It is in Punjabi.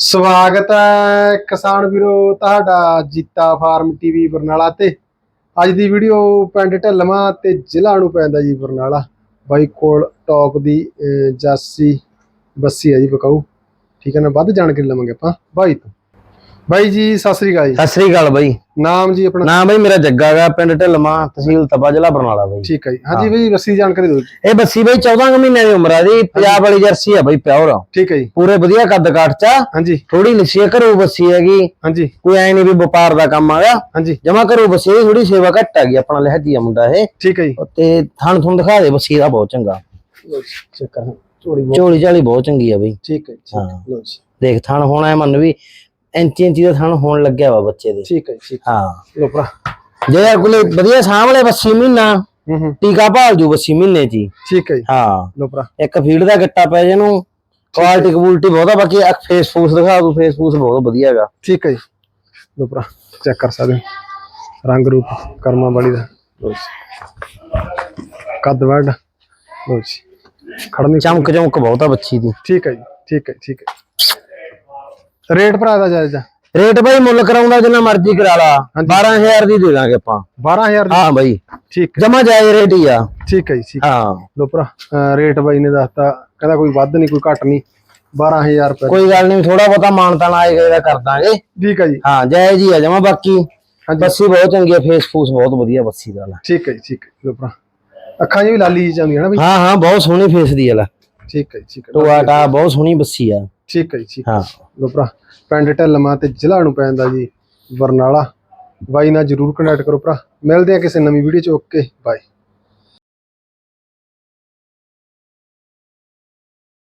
ਸਵਾਗਤ ਹੈ ਕਿਸਾਨ ਵੀਰੋ ਤੁਹਾਡਾ ਜੀਤਾ ਫਾਰਮ ਟੀਵੀ ਬਰਨਾਲਾ ਤੇ। ਅੱਜ ਦੀ ਵੀਡੀਓ ਪਿੰਡ ਢੱਲਵਾਂ ਤੇ ਜ਼ਿਲ੍ਹਾ ਨੂੰ ਪੈਂਦਾ ਜੀ ਬਰਨਾਲਾ। ਬਾਈ ਕੋਲ ਟੌਪ ਦੀ ਅਹ, ਜਾਸੀ ਬੱਸੀ ਹੈ ਜੀ ਬਕਾਊ। ਠੀਕ ਹੈ ਨਾ ਵੱਧ ਜਾਣਕਾਰੀ ਲਵਾਂਗੇ ਆਪਾਂ। ਬਾਈ ਤੋਂ। ਬਾਈ ਜੀ ਸਤਿ ਸ੍ਰੀ ਅਕਾਲ ਜੀ। ਸਤਿ ਸ੍ਰੀ ਅਕਾਲ ਬਾਈ। ਨਾਮ ਜੀ ਆਪਣਾ? ਨਾਮ ਬਈ ਮੇਰਾ ਜੱਗਾ ਗਾ ਪਿੰਡ ਢਿਲਮਾ ਤਹਿਸੀਲ ਤਪਾ ਜ਼ਿਲ੍ਹਾ ਬਰਨਾਲਾ ਬਾਈ। ਠੀਕ ਹੈ ਜੀ। ਹਾਂਜੀ ਬਾਈ ਬੱਸੀ ਦੀ ਜਾਣਕਾਰੀ ਦਿਓ ਜੀ। ਇਹ ਬੱਸੀ ਬਈ 14 ਕੁ ਮਹੀਨਿਆਂ ਦੀ ਉਮਰ ਆ ਦੀ ਪੰਜਾਬ ਵਾਲੀ ਜਰਸੀ ਆ ਬਈ ਪਿਓਰ। ਠੀਕ ਹੈ ਜੀ। ਪੂਰੇ ਵਧੀਆ ਕੱਦ ਕਾਠ ਚ ਆ। ਹਾਂਜੀ। ਥੋੜੀ ਲਿੱਸੀ ਘਰੋਂ ਬੱਸੀ ਹੈਗੀ। ਹਾਂਜੀ। ਕੋਈ ਐ ਨਹੀਂ ਵੀ ਵਪਾਰ ਦਾ ਕੰਮ ਆਗਾ। ਹਾਂਜੀ। ਜਮਾ ਘਰੋਂ ਬੱਸੀ ਦੀ ਥੋੜੀ ਸੇਵਾ ਘੱਟ ਹੈਗੀ ਆਪਣਾ ਲਹਿਜੀ ਆ ਮੁੰਡਾ ਇਹ। ਠੀਕ ਹੈ ਜੀ। ਤੇ ਥਣ ਥੁਣ ਦਿਖਾ ਦੇ ਬੱਸੀ ਦਾ ਬਹੁਤ ਚੰਗਾ। ਚੈੱਕ ਕਰ ਝੋਲੀ ਝਾਲੀ ਬਹੁਤ ਚੰਗੀ ਆ ਬਈ। ਠੀਕ ਹੈ ਜੀ, ਠੀਕ ਲਓ ਜੀ। ਦੇਖ ਥਣ ਹੋਣਾ ਮੰਨ ਵੀ ਇੰਚੀ ਇੰਚੀ ਦਾ ਥਣ ਹੋਣ ਲੱਗਿਆ ਵਾ ਬੱਚੇ ਦੇ। ਠੀਕ ਹੈ ਜੀ, ਠੀਕ ਹਾਂ। ਲੋ ਭਰਾ। ਜੇ ਯਾਰ ਕੋਲੇ ਵਧੀਆ ਸਾਹਮਣੇ ਬੱਸੀ ਮਹੀਨਾ। ਟੀਕਾ ਭਾਲ ਜੂ ਬੱਸੀ ਮਹੀਨੇ ਚ। ਠੀਕ ਹੈ ਜੀ। ਹਾਂ। ਲੋ ਭਰਾ। ਇੱਕ ਫੀਡ ਦਾ ਗੱਟਾ ਪੈ ਜੇ ਨੂੰ ਕੁਆਲਿਟੀ ਕਬੂਲਟੀ ਬਹੁਤ ਬਾਕੀ ਇੱਕ ਫੇਸ ਫੂਸ ਦਿਖਾ ਦੂ ਫੇਸ ਫੂਸ ਬਹੁਤ ਵਧੀਆ ਹੈਗਾ। ਠੀਕ ਹੈ ਜੀ। ਲੋ ਭਰਾ ਚੈੱਕ ਕਰ ਸਕਦੇ ਹੋ। ਰੰਗ ਰੂਪ ਕਰਮਾਂ ਵਾਲੀ ਦਾ। ਲੋ ਜੀ। ਕੱਦ ਵੱਡ ਲੋ ਜੀ। ਖੜਨੀ ਚਮਕ ਚਮਕ ਬਹੁਤ ਆ ਬੱਚੀ ਦੀ। ਠੀਕ ਹੈ ਜੀ ਠੀਕ ਹੈ ਠੀਕ ਹੈ। ਰੇਟ ਭਰਾ ਦਾ ਜਾਇਜ਼ ਆ ਰੇਟ ਬਾਈ ਮੁੱਲ ਕਰਾਉਂਦਾ ਜਿੰਨਾ ਮਰਜ਼ੀ ਕਰਾ ਲਾ। ਹਾਂਜੀ। 12000 ਦੀ ਦੇ ਦਾਂਗੇ ਆਪਾਂ। 12000 ਦੀ? ਹਾਂ ਬਾਈ। ਠੀਕ ਹੈ। ਜਮਾ ਜਾਇਜ਼ ਰੇਟ ਹੀ ਆ। ਠੀਕ ਹੈ ਜੀ ਠੀਕ ਹਾਂ। ਲੋ ਭਰਾ ਰੇਟ ਬਾਈ ਨੇ ਦੱਸਤਾ। ਕਹਿੰਦਾ ਕੋਈ ਵੱਧ ਨਹੀਂ ਕੋਈ ਘੱਟ ਨਹੀਂ। 12000 ਰੁਪਏ। ਕੋਈ ਗੱਲ ਨਹੀਂ ਥੋੜਾ ਬਹੁਤਾ ਮਾਨਤਾਨ ਆਏਗਾ ਇਹਦਾ ਕਰ ਦਾਂਗੇ। ਠੀਕ ਹੈ ਜੀ। ਹਾਂ ਜਾਇਜ਼ ਹੀ ਆ ਜਮਾ ਬਾਕੀ। ਬੱਸੀ ਬਹੁਤ ਚੰਗੀ ਆ ਫੇਸ ਫੂਸ ਬਹੁਤ ਵਧੀਆ ਬੱਸੀ ਦਾ ਲਾ। ਠੀਕ ਹੈ ਜੀ ਠੀਕ ਹੈ। ਲੋ ਭਰਾ ਅੱਖਾਂ ਜੀ ਵੀ ਲਾਲੀ ਜੀ ਜਾਂਦੀਆਂ ਨਾ ਬਈ। ਹਾਂ ਹਾਂ ਬਹੁਤ ਸੋਹਣੀ ਫੇਸ ਦੀ ਆ ਲਾ। ਠੀਕ ਹੈ ਠੀਕ ਹੈ। ਟੋਆ ਟਾ ਬਹੁਤ ਸੋਹਣੀ ਬੱਸੀ ਆ। ਠੀਕ ਹੈ ਜੀ ਠੀਕ ਹਾਂ। ਲੋ ਭਰਾ ਪਿੰਡ ਢੱਲਮਾ ਤੇ ਜ਼ਿਲ੍ਹਾ ਨੂੰ ਪੈਂਦਾ ਜੀ ਬਰਨਾਲਾ ਬਾਈ ਨਾਲ ਜਰੂਰ ਕਨੈਕਟ ਕਰੋ ਭਰਾ। ਮਿਲਦੇ ਆ ਕਿਸੇ ਨਵੀਂ ਵੀਡੀਓ ਚ ਓਕੇ ਬਾਏ